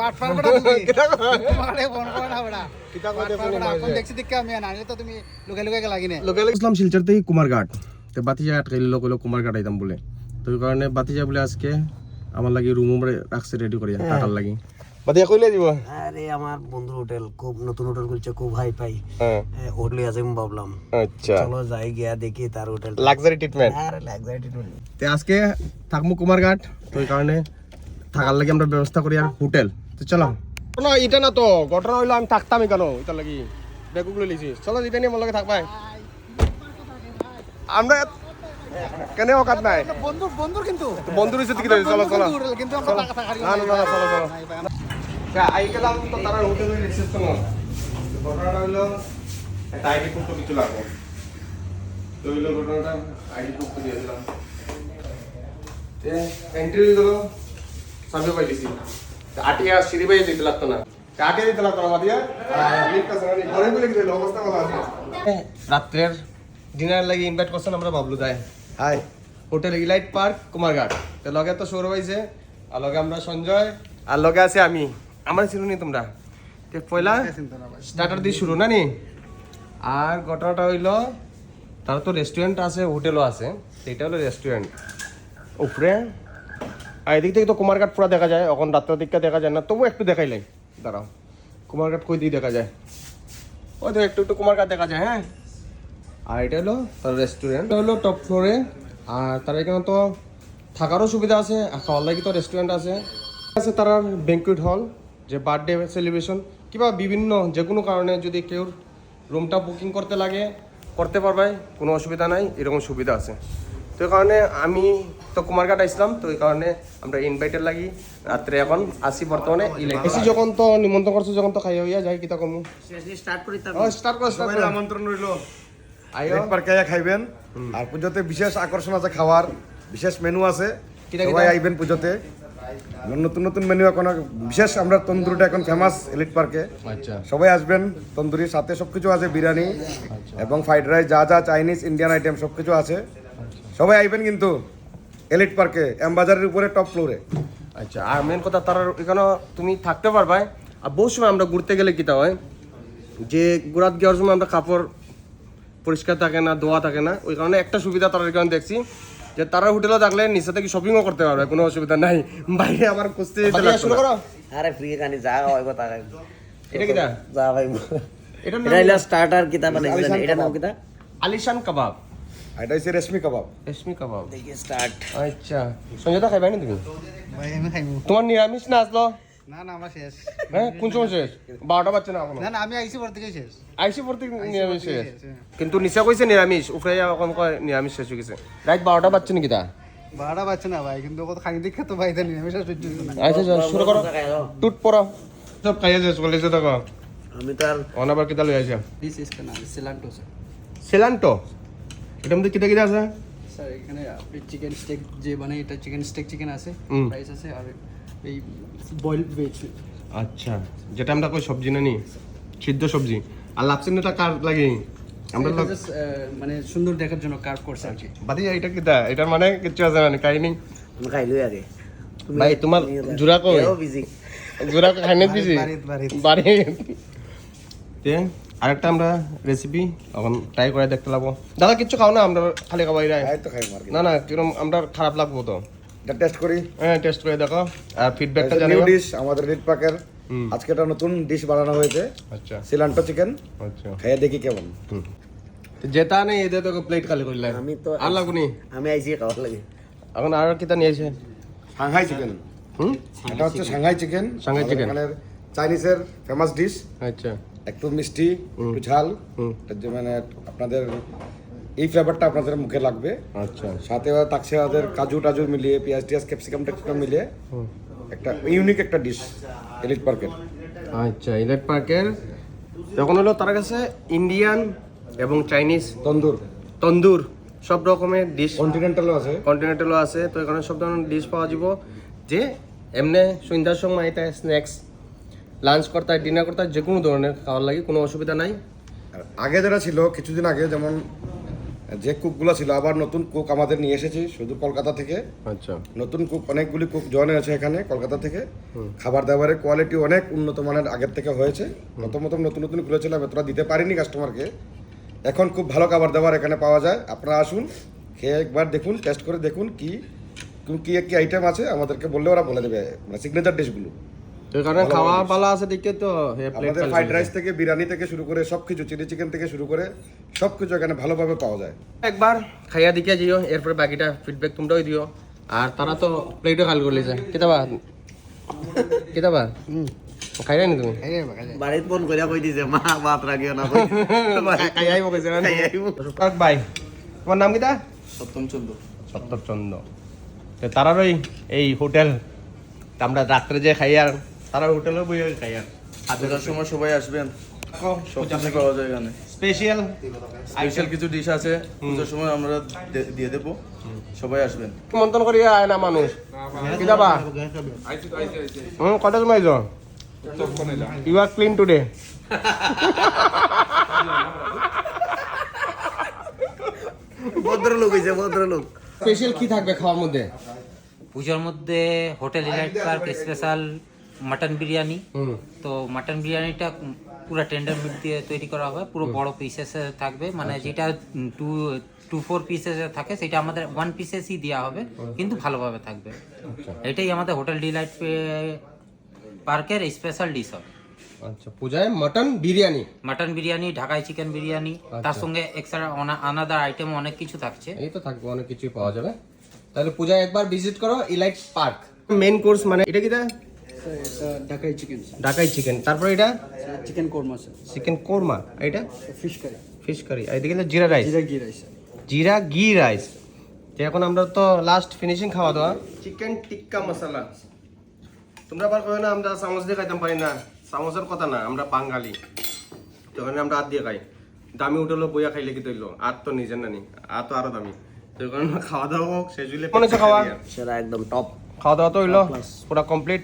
পাট পার বড়া তুমি? কিতা ফোন করে না বড়া কিতা বড়া মাঝে। এখন দেখছি দেখে আমি আনালে তো তুমি লুকে লুকে গেলা কিনে লোকাল ইসলাম শিলচর থেকে কুমারঘাট তো বাতিজা আটকাইল লোক হলো কুমারঘাট আইতাম বলে। তো কারণে বাতিজা বলে আজকে আমার লাগি রুম রাখছে রেডি করিয়া টাকার লাগি। বাতিজা কইলে দিব আরে আমার বন্ধুর হোটেল খুব নতুন হোটেল খুলছে খুব হাই পাই হ্যাঁ হোটেলে আছে আমি ভাবলাম। আচ্ছা। চলো যাই গিয়া দেখি তার হোটেল লাক্সারি ট্রিটমেন্ট আরে লাক্সারি তো আজকে থাকব কুমারঘাট তো ওই কারণে থাকার লাগি আমরা ব্যবস্থা করি আর হোটেল। তো চলো। না এটা না তো। ঘটনা হইল আমি থাকতামই কেন? এটা লাগি বেগুক লই লিছি। চলো এটা নিয়ে আমার লগে থাকবাই আমরা কেন অকাত নাই? বন্ধু বন্ধুর কিন্তু। তো বন্ধুর কি চলো চলো। কিন্তু আমরা টাকা টাকা না না না চলো চলো। আই গেলাম তো তারা হোটেলে ঘটনাটা হইল একটা আইডি প্রুফ তো কিছু লাগবে। তো হইল ঘটনাটা আইডি প্রুফ তো দিয়ে দিলাম। এন্ট্রি দিল সামনে পাইছি আটিয়া সিঁড়ি বাইয়ে দিতে লাগতো না। আটিয়া দিতে লাগতো না ঘরে বলে কি অবস্থা ভালো আছে। রাত্রের ডিনার লাগি ইনভাইট করছেন আমরা বাবলু দায় high. Hotel elite park Kumarghat. তো লগে তো সৌরভ হয়েছে আর লগে আমরা সঞ্জয়। আর লগে আছে আমি। আমার ছিল নি তোমরা। তো পয়লা স্টার্টার দিয়ে শুরু না নি আর ঘটনাটা হইল তারা তো রেস্টুরেন্ট আছে হোটেলও আছে এটা হলো রেস্টুরেন্ট উপরে আর এদিক থেকে তো কুমারঘাট পুরো দেখা যায়, এখন রাত্রের দিকটা দেখা যায় না তবু একটু দেখাইলাই দাঁড়াও, কুমারঘাট কই দিকে দেখা যায়? ওই তো একটু একটু কুমারঘাট দেখা যায় হ্যাঁ? আর এটা হলো তার রেস্টুরেন্ট হলো টপ ফ্লোরে আর তার এখানে তো থাকারও সুবিধা আছে, আর খাওয়ার লাগি তো রেস্টুরেন্ট আছে। আছে তার ব্যাঙ্কুয়েট হল যে বার্থডে সেলিব্রেশন কিংবা বিভিন্ন যে কোনো কারণে যদি কেউ রুমটা বুকিং করতে লাগে, করতে পারবে, কোনো অসুবিধা নাই, এরকম সুবিধা আছে। তো কারণে আমি তো কুমারঘাট আসলাম তো এই কারণে আমরা ইনভাইটেড লাগি। রাত্রে এখন আসি বর্তমানে এসি যখন তো নিমন্ত্রণ করছ যখন তো খাইয়া হইয়া যাই কিতা করব স্টার্ট করি স্টার্ট করো স্টার্ট করো। আমন্ত্রণ রইল। আইও লেক পার্কে আইয়া খাইবেন। আর পুজোতে বিশেষ আকর্ষণ আছে খাওয়ার বিশেষ মেনু আছে। কিটা সবাই কিটা? আইবেন পুজোতে। নতুন নতুন মেনু এখন বিশেষ আমরা তন্দুরিটা এখন ফেমাস এলিট পার্কে আচ্ছা। সবাই আসবেন তন্দুরির সাথে সবকিছু আছে বিরিয়ানি এবং ফ্রাইড রাইস যা যা চাইনিজ ইন্ডিয়ান আইটেম সবকিছু আছে। সবাই আইবেন কিন্তু। এলিট পার্কে এমবাজারের উপরে টপ ফ্লোরে আচ্ছা আর মেন কথা তার এখানে তুমি থাকতে পারবা। আর বহু সময় আমরা ঘুরতে গেলে কিতা হয়? যে ঘোরাত যাওয়ার সময় আমরা কাপড় পরিষ্কার থাকে না ধোয়া থাকে না ওই কারণে একটা সুবিধা তারা এখানে দেখছি যে তারা হোটেলে থাকলে নিচে থেকে শপিংও করতে পারবে কোনো অসুবিধা নাই। বাইরে আমার খুঁজতে যেতে লাগতো শুরু করো। আরে ফ্রি কানি যা হয় কথা এটা কিটা যা ভাই। এটা স্টার্টার কিতা আলিশান এটা নাম কাবাব। কিতা আলিশান কাবাব। এটা হচ্ছে রেশমি কাবাব। রেশমি কাবাব। দেখি স্টার্ট আচ্ছা সঞ্জয়দা খাইবাই না তুমি? ভাই আমি খাইবো। তোমার নিরামিষ না আসলো? না না আমার শেষ। হ্যাঁ কোন সময় শেষ? বারোটা বাচ্চা না না না আমি আইসি পর থেকে শেষ। আইসি প্রতি নিরামিষ শেষ। শেষ, হ্যাঁ। কিন্তু নিচা কইছে নিরামিষ উপরে এখন কয় নিরামিষ শেষ হয়ে গেছে। রাইট বারোটা বাচ্চা নাকি তা? বাড়া পাচ্ছে না ভাই কিন্তু কত খানি দেখে তো ভাই জানি আমি সহ্য হইছে না। আচ্ছা আচ্ছা শুরু করো। টুট পড়ো। সব খাইয়া শেষ করলে দেখো আমি তো আর অনাবার কিতা লই আছে দিস ইজ কানা সিলান্টো স্যার সেলান্টো এটার মধ্যে কিতা কিতা আছে? স্যার এখানে আপনি চিকেন স্টেক যে বানাই এটা চিকেন স্টেক চিকেন আছে। রাইস আছে আর এই বয়েল ভেজ আচ্ছা যেটা আমরা কই সবজি না নি সিদ্ধ সবজি। আর লাপসিনটা কার লাগে? আমরা লোক মানে সুন্দর দেখার জন্য কার্ভ করছে আর কি। বাদি এটা কিতা এটার মানে কিছু আছে না কাহিনী আমি খাইলই আগে। ভাই তোমার জোড়া কই? বিজি জোড়া খাইনে দিছি বাড়িত, বাড়িত। বাড়ি তে? আরেকটা আমরা রেসিপি এখন ট্রাই করে দেখতে লাগবো। দাদা কিচ্ছু খাও না আমরা খালি খাবাই তো না না কিরম আমরা খারাপ লাগবো তো। টেস্ট করি। হ্যাঁ টেস্ট করে দেখো আর ফিডব্যাকটা জানিও। ডিশ আমাদের এলিট পার্কের আজকে একটা নতুন ডিশ বানানো হয়েছে। আচ্ছা। সিলান্টো চিকেন আচ্ছা। খাইয়ে দেখি কেমন। তো যেটা নেই এদের তোকে প্লেট খালি করলে। আমি তো আর লাগুনি আমি আইছি খাওয়ার লাগে। এখন আর কিতা নিয়েছে? সাংহাই চিকেন হুম? এটা হচ্ছে সাংহাই চিকেন সাংহাই chicken। চাইনিজের ফেমাস ডিশ আচ্ছা। একটু মিষ্টি একটু ঝাল মানে আপনাদের এই ফ্লেভারটা আপনাদের মুখে লাগবে। আচ্ছা। সাথে থাকছে আমাদের কাজু টাজু মিলিয়ে পেঁয়াজ টিয়াজ ক্যাপসিকাম ট্যাপসিকাম মিলিয়ে একটা ইউনিক একটা ডিশ এলিট পার্কের আচ্ছা ইলেট পার্কের তখন হলো তার কাছে ইন্ডিয়ান এবং চাইনিজ তন্দুর। তন্দুর সব রকমের ডিশ কন্টিনেন্টালও আছে। কন্টিনেন্টালও আছে তো এখানে সব ধরনের ডিশ পাওয়া যাব। যে এমনি সন্ধ্যার সময় এটা স্ন্যাক্স লাঞ্চ করতে হয় ডিনার করতে হয় যে কোনো ধরনের খাওয়ার লাগে কোনো অসুবিধা নাই। আর আগে যারা ছিল কিছুদিন আগে যেমন যে কুকগুলো ছিল আবার নতুন কুক আমাদের নিয়ে এসেছি শুধু কলকাতা থেকে। আচ্ছা। নতুন কুক অনেকগুলি কুক জয়েন হয়েছে এখানে কলকাতা থেকে। খাবার দাবারের কোয়ালিটি অনেক উন্নত মানের আগের থেকে হয়েছে। প্রথম প্রথম নতুন নতুন খুলেছিলাম এতটা দিতে পারিনি কাস্টমারকে এখন খুব ভালো খাবার দাবার এখানে পাওয়া যায়। আপনারা আসুন খেয়ে একবার দেখুন টেস্ট করে দেখুন কি কি কি আইটেম আছে আমাদেরকে বললে ওরা বলে দেবে মানে সিগনেচার ডিশগুলো তো এখানে খাওয়া পালা আছে দেখে তো আমাদের ফ্রাইড রাইস থেকে বিরিয়ানি থেকে শুরু করে সব কিছু চিলি চিকেন থেকে শুরু করে সব কিছু এখানে ভালোভাবে পাওয়া যায়। একবার খাইয়া দিকে দিও এরপরে বাকিটা ফিডব্যাক তোমরাও দিও। আর তারা তো প্লেটও খাল করে লিছে। কিতাবা কিতাবা খাইরা নি তুমি? খাই খাই বাড়িত ফোন করিয়া কই দিছে মা ভাত রাখিও না কই। খাই আইব কইছে না খাই আইব। ভাই তোমার নাম কিতা? সপ্তম চন্দ্র। সত্তর চন্দ্র। তো তারারই এই হোটেল আমরা রাত্রে যে খাই আর তারা হোটেলে বই খাই আর। পূজার সময় সবাই আসবেন। সব কিছু পাওয়া যায় এখানে। স্পেশাল? স্পেশাল কিছু ডিশ আছে পূজার সময় আমরা দিয়ে দেবো। সবাই আসবেন। করি আয় না মানুষ। কি যাবা? হুম কটা সময় আইছো? ইউ আর ক্লিন টুডে ভদ্রলোক হইছে ভদ্রলোক। স্পেশাল কি থাকবে খাওয়ার মধ্যে? পুজোর মধ্যে hotel elite park special mutton biryani. তো মাটন বিরিয়ানিটা পুরো টেন্ডার মিট দিয়ে তৈরি করা হবে পুরো বড় পিসেস থাকবে। মানে যেটা টু টু ফোর পিসেস থাকে সেটা আমাদের ওয়ান পিসেসই দেওয়া হবে কিন্তু ভালোভাবে থাকবে। এটাই আমাদের হোটেল ডিলাইট পার্কের স্পেশাল ডিশ হবে। আচ্ছা পূজায় মটন বিরিয়ানি? মাটন বিরিয়ানি ঢাকাই চিকেন বিরিয়ানি তার সঙ্গে এক্সট্রা আনাদার আইটেম অনেক কিছু থাকছে। এই তো থাকবে অনেক কিছুই পাওয়া যাবে। তাহলে পূজায় একবার ভিজিট করো ইলাইট পার্ক মেন কোর্স মানে এটা এটা ঢাকাই চিকেন ঢাকাই চিকেন। তারপরে এটা? Chicken korma sir chicken korma. এটা? ফিশ কারি ফিশ কারি আর এদিকে জিরা রাইস জিরা ঘি রাইস জিরা ঘি রাইস এখন আমরা তো লাস্ট ফিনিশিং খাওয়া দাওয়া। চিকেন টিক্কা মশলা তোমরা আবার কয় না আমরা চামচ দিয়ে খাইতাম পারি না। চামচের কথা না আমরা বাঙালি। তো ওখানে আমরা হাত দিয়ে খাই। দামি উঠল বইয়া খাইলে কি তৈল? আর তো নিজের নানি আর তো আরও দামি। তো ওখানে খাওয়া দাওয়া হোক মনে হচ্ছে খাওয়া? সেটা একদম টপ খাওয়া দাওয়া তো হইল পুরা কমপ্লিট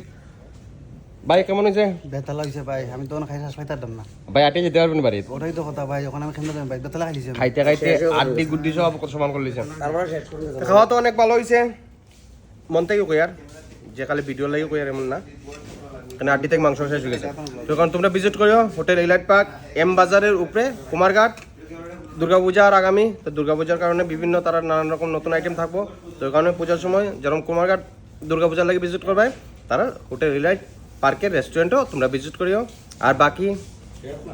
ভাই কেমন হয়েছে? ব্যথা লাগছে ভাই আমি তখন খাই শ্বাস পাইতাম না। ভাই আটে যেতে পারবেন বাড়ি ওটাই তো কথা ভাই যখন আমি খেলতে যাই ভাই ব্যথা লাগাইছে। খাইতে খাইতে আড্ডি গুড্ডি সব কত সমান করে লিছে তারপরে শেষ করে দিলাম। খাওয়া তো অনেক ভালো হয়েছে মন থেকে কই আর? যে খালি ভিডিও লাগে কই আর এমন না। কারণ আড্ডি থেকে মাংস শেষ হয়ে গেছে। যখন তোমরা ভিজিট করিও হোটেল ইলাইট পার্ক এম বাজারের উপরে কুমারঘাট দুর্গাপূজা আর আগামী। তো দুর্গাপূজার কারণে বিভিন্ন তারা নানান রকম নতুন আইটেম থাকব। তো কারণে পূজার সময় যেরকম কুমারঘাট দুর্গাপূজার লাগে ভিজিট করবে তারা হোটেল ইলাইট পার্কের রেস্টুরেন্টও তোমরা ভিজিট করিও। আর বাকি,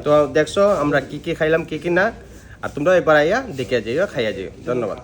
তো দেখছ, আমরা কি কি খাইলাম, কি কি না, আর তোমরা এবার আইয়া দেখে যাইও, খাইয়া যাইও। ধন্যবাদ।